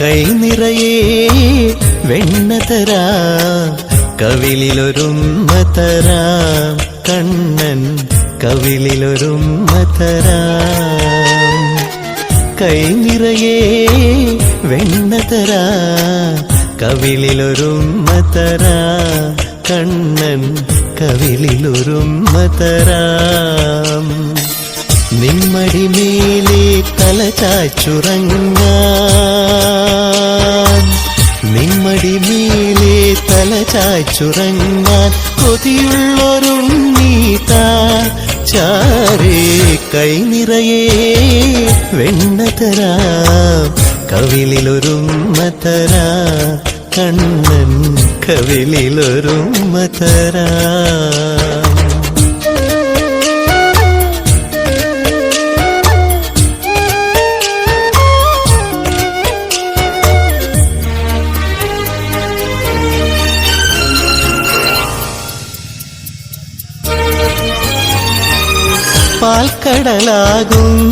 കൈ നിറയെ വെണ്ണ തരാ കവിളിലൊരുമ്മ തരാ കണ്ണൻ കവിളിലൊരുമ്മ തരാ. കൈ നിറയെ വെണ്ണ തരാ കവിളിലൊരുമ്മ തരാ കണ്ണൻ കവിളിലൊരുമ്മ തരാ. നിമ്മടി മേലെ തല ചാച്ചുറങ്ങാൻ നിമ്മടി മേലെ തല ചാച്ചുറങ്ങാൻ കൊതിയുള്ളൊരുണ്ണീത ചാരേ കൈ നിറയെ വെണ്ണ തരാം കവിളിലൊരുമ്മ തരാം കണ്ണൻ കവിളിലൊരുമ്മ പാൽക്കടലാകും.